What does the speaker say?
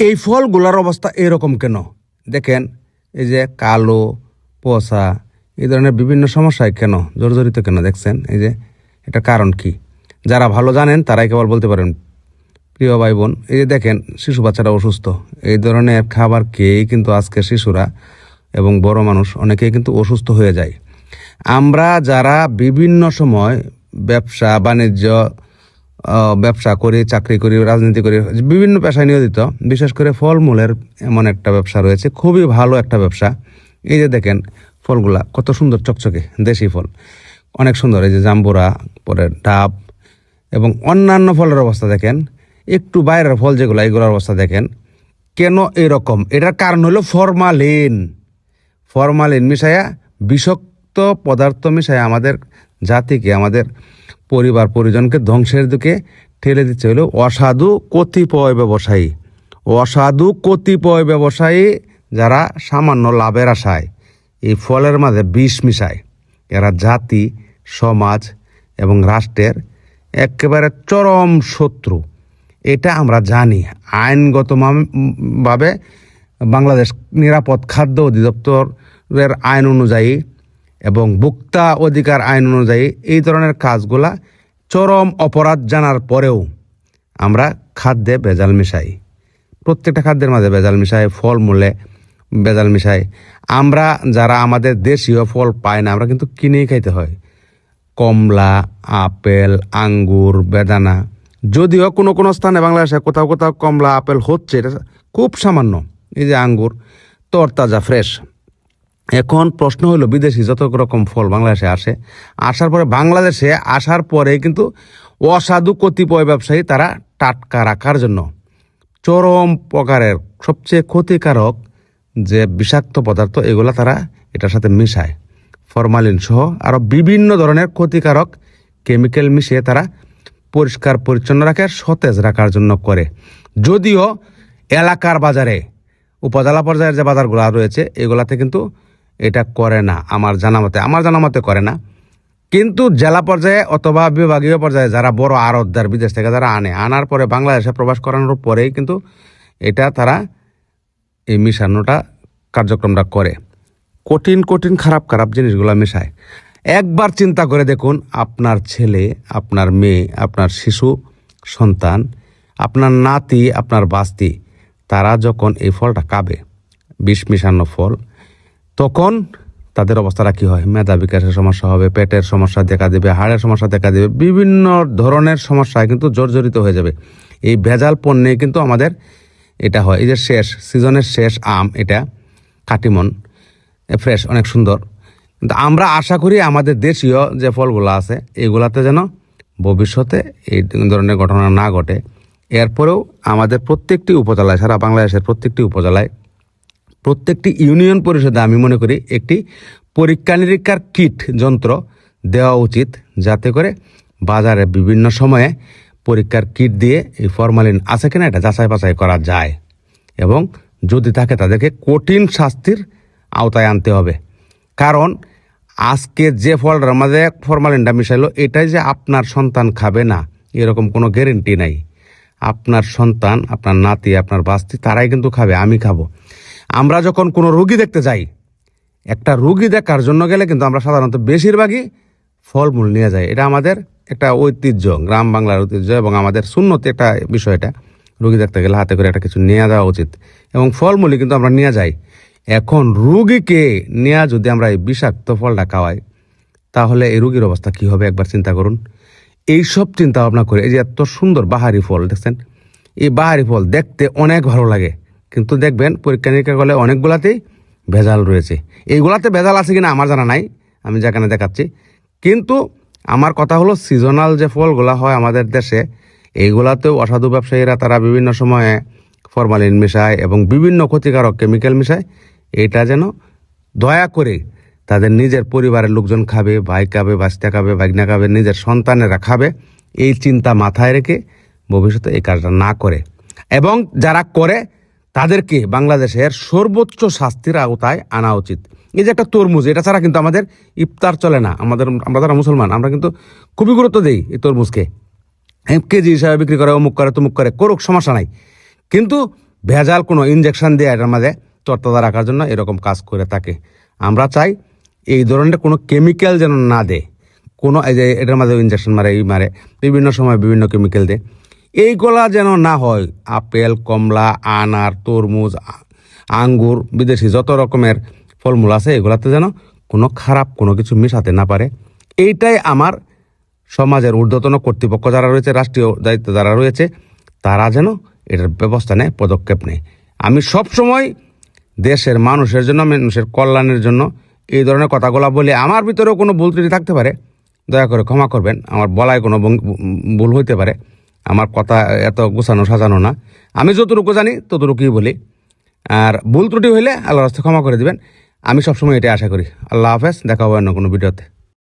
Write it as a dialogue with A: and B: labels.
A: এই ফলগুলোর অবস্থা এরকম কেন? দেখেন, এই যে কালো, পচা, এই ধরনের বিভিন্ন সমস্যায় কেন? জর্জরিত কেন দেখছেন? এই যে এটা কারণ কি? যারা ভালো জানেন তারাই কেবল বলতে পারেন, প্রিয় ভাই বোন এই যে দেখেন, শিশু বাচ্চারা অসুস্থ। এই ধরনের খাবার খেয়েই কিন্তু আজকে শিশুরা এবং বড় মানুষ অনেকেই কিন্তু অসুস্থ হয়ে যায়। আমরা যারা বিভিন্ন সময় ব্যবসা, বাণিজ্য ব্যবসা করি, চাকরি করি, রাজনীতি করি, বিভিন্ন পেশায় নিয়োজিত। বিশেষ করে ফলমূলের এমন একটা ব্যবসা রয়েছে, খুবই ভালো একটা ব্যবসা। এই যে দেখেন ফলগুলা, কত সুন্দর চকচকে, দেশি ফল। অনেক সুন্দর, এই যে জাম্বুরা, পরে ডাব, এবং অন্যান্য ফলের অবস্থা দেখেন। একটু বাইরের ফল যেগুলো, এগুলোর অবস্থা দেখেন। কেন এরকম? এটার কারণ হলো ফরমালিন। ফরমালিন মিশায়া বিষাক্ত পদার্থ মিশায়া আমাদের জাতিকে, আমাদের পরিবার, পরিজনকে ধ্বংসের দিকে ঠেলে দিচ্ছে হলো অসাধু কতিপয় ব্যবসায়ী। অসাধু কতিপয় ব্যবসায়ী যারা সামান্য লাভের আশায়, এই ফলের মাঝে বিষ মিশায়। এরা জাতি, সমাজ এবং রাষ্ট্রের একেবারে চরম শত্রু। এটা আমরা জানি। আইনগত মাম- ভাবে বাংলাদেশ নিরাপদ খাদ্য অধিদপ্তরের আইন অনুযায়ী এবং ভোক্তা অধিকার আইন অনুযায়ী এই ধরনের কাজগুলা চরম অপরাধ জানার পরেও আমরা খাদ্যে ভেজাল মিশাই। প্রত্যেকটা খাদ্যের মাঝে ভেজাল মিশাই ফলমূলে ভেজাল মিশাই। আমরা যারা আমাদের দেশীয় ফল পাই না, আমরা কিন্তু কিনেই খাইতে হয়। কমলা, আপেল, আঙ্গুর, বেদানা, যদিও কোনো কোনো স্থানে বাংলাদেশে কোথাও কোথাও কমলা, আপেল হচ্ছে, এটা খুব সামান্য। এই যে আঙ্গুর, তরতাজা, ফ্রেশ। এখন প্রশ্ন হলো, বিদেশি যত রকম ফল বাংলাদেশে আসে, আসার পরে বাংলাদেশে আসার পরে কিন্তু অসাধু কতিপয় ব্যবসায়ী তারা টাটকা রাখার জন্য চরম প্রকারের সবচেয়ে ক্ষতিকারক যে বিষাক্ত পদার্থ, এগুলা তারা এটার সাথে মিশায়। ফরমালিন সহ আরও বিভিন্ন ধরনের ক্ষতিকারক কেমিক্যাল মিশিয়ে তারা পরিষ্কার পরিচ্ছন্ন রাখে সতেজ রাখার জন্য করে। যদিও এলাকার বাজারে, উপজেলা পর্যায়ের যে বাজারগুলো রয়েছে, এগুলাতে কিন্তু এটা করে না, আমার জানা মতে, আমার জানা মতে করে না। কিন্তু জেলা পর্যায়ে অথবা বিভাগীয় পর্যায়ে যারা বড় আড়তদার বিদেশ থেকে যারা আনে, আনার পরে বাংলাদেশে প্রবাস করানোর পরেই কিন্তু এটা তারা এই মিশানোটা কার্যক্রমটা করে। কঠিন কঠিন, খারাপ খারাপ জিনিসগুলো মেশায়। একবার চিন্তা করে দেখুন, আপনার ছেলে, আপনার মেয়ে, আপনার শিশু, সন্তান, আপনার নাতি, আপনার বাস্তি, তারা যখন এই ফলটা কাবে বিষ মিশানো ফল তখন তাদের অবস্থাটা কি হয়? মেধা বিকাশের সমস্যা হবে, পেটের সমস্যা দেখা দেবে, হাড়ের সমস্যা দেখা দেবে, বিভিন্ন ধরনের সমস্যায় কিন্তু জর্জরিত হয়ে যাবে। এই ভেজাল পণ্যে কিন্তু আমাদের এটা হয়। এই যে শেষ, সিজনের শেষ আম, এটা কাটিমন ফ্রেশ অনেক সুন্দর। কিন্তু আমরা আশা করি আমাদের দেশীয় যে ফলগুলো আছে, এগুলাতে যেন ভবিষ্যতে এই ধরনের ঘটনা না ঘটে। এরপরেও আমাদের প্রত্যেকটি উপজেলায়, সারা বাংলাদেশের প্রত্যেকটি উপজেলায় প্রত্যেকটি ইউনিয়ন পরিষদে আমি মনে করি একটি পরীক্ষা নিরীক্ষার কিট, যন্ত্র দেওয়া উচিত যাতে করে বাজারে বিভিন্ন সময়ে পরীক্ষার কিট দিয়ে এই ফরমালিন আছে কিনা এটা যাচাই বাছাই করা যায়। এবং যদি থাকে তাদেরকে কঠিন শাস্তির আওতায় আনতে হবে। কারণ আজকে যে ফলটার মাঝে ফরমালিনটা মিশাইলো, এটাই যে আপনার সন্তান খাবে না, এরকম কোনো গ্যারেন্টি নাই। আপনার সন্তান, আপনার নাতি, আপনার বাস্তি, তারাই কিন্তু খাবে, আমি খাব। আমরা যখন কোনো রুগী দেখতে যাই, একটা রুগী দেখার জন্য গেলে কিন্তু আমরা সাধারণত বেশিরভাগই ফলমূল নিয়ে যাই। এটা আমাদের একটা ঐতিহ্য, গ্রাম বাংলার ঐতিহ্য এবং আমাদের শূন্যতে একটা বিষয় এটা। রুগী দেখতে গেলে হাতে করে একটা কিছু নিয়ে যাওয়া উচিত এবং ফলমূলই কিন্তু আমরা নিয়ে যাই। এখন রুগীকে নেওয়া যদি আমরা এই বিষাক্ত ফলটা খাওয়াই, তাহলে এই রুগীর অবস্থা কি হবে একবার চিন্তা করুন। এইসব চিন্তা ভাবনা করে এই যে এত সুন্দর বাহারি ফল, দেখছেন? এই বাহারি ফল দেখতে অনেক ভালো লাগে। কিন্তু দেখবেন পরীক্ষা নিরীক্ষা করলে অনেকগুলাতেই ভেজাল রয়েছে। এইগুলাতে ভেজাল আছে কিনা আমার জানা নাই, আমি যেখানে দেখাচ্ছি। কিন্তু আমার কথা হলো সিজনাল যে ফলগুলা হয় আমাদের দেশে, এইগুলাতেও অসাধু ব্যবসায়ীরা তারা বিভিন্ন সময়ে ফরমালিন মেশায় এবং বিভিন্ন ক্ষতিকারক কেমিক্যাল মেশায়। এটা যেন দয়া করে তাদের নিজের পরিবারের লোকজন খাবে, ভাই খাবে, বাচ্চা খাবে বাগনা খাবে, নিজের সন্তানেরা খাবে, এই চিন্তা মাথায় রেখে ভবিষ্যতে এই কাজটা না করে। এবং যারা করে তাদেরকে বাংলাদেশের সর্বোচ্চ শাস্তির আওতায় আনা উচিত। এই যে একটা তরমুজ, এটা ছাড়া কিন্তু আমাদের ইফতার চলে না। আমাদের, আমরা যারা মুসলমান, আমরা কিন্তু খুবই গুরুত্ব দিই এই তরমুজকে। কেজি হিসাবে বিক্রি করে, অমুক করে, তমুক করে, করুক, সমস্যা নাই। কিন্তু ভেজাল কোনো ইনজেকশন দিয়ে এটার মাঝে তরতাজা রাখার জন্য এরকম কাজ করে থাকে। আমরা চাই এই ধরনের কোনো কেমিক্যাল যেন না দেয়। কোনো এই যে এটার মাঝে ইনজেকশন মারে, এই মারে, বিভিন্ন সময় বিভিন্ন কেমিক্যাল দেয়। এইগুলা যেন না হয়, আপেল, কমলা, আনার, তরমুজ, আঙ্গুর, বিদেশি যত রকমের ফলমূল আছে, এগুলাতে যেন কোনো খারাপ কোনো কিছু মিশাতে না পারে। এইটাই আমার সমাজের ঊর্ধ্বতন কর্তৃপক্ষ যারা রয়েছে, রাষ্ট্রীয় দায়িত্ব যারা রয়েছে, তারা যেন এটার ব্যবস্থা নেয়, পদক্ষেপ নেয়। আমি সব সময় দেশের মানুষের জন্য, মানুষের কল্যাণের জন্য এই ধরনের কথাগুলো বলে। আমার ভিতরেও কোনো ভুল ত্রুটি থাকতে পারে। দয়া করে ক্ষমা করবেন। আমার বলায় কোনো ভুল হইতে পারে। আমার কথা এত গোছানো, সাজানো না। আমি যতটুকু জানি, ততটুকুই বলি। আর ভুল ত্রুটি হইলে আল্লাহ রাস্তা ক্ষমা করে দিবেন। আমি সবসময় এটাই আশা করি। আল্লাহ হাফেজ, দেখা হবে অন্য কোনো ভিডিওতে।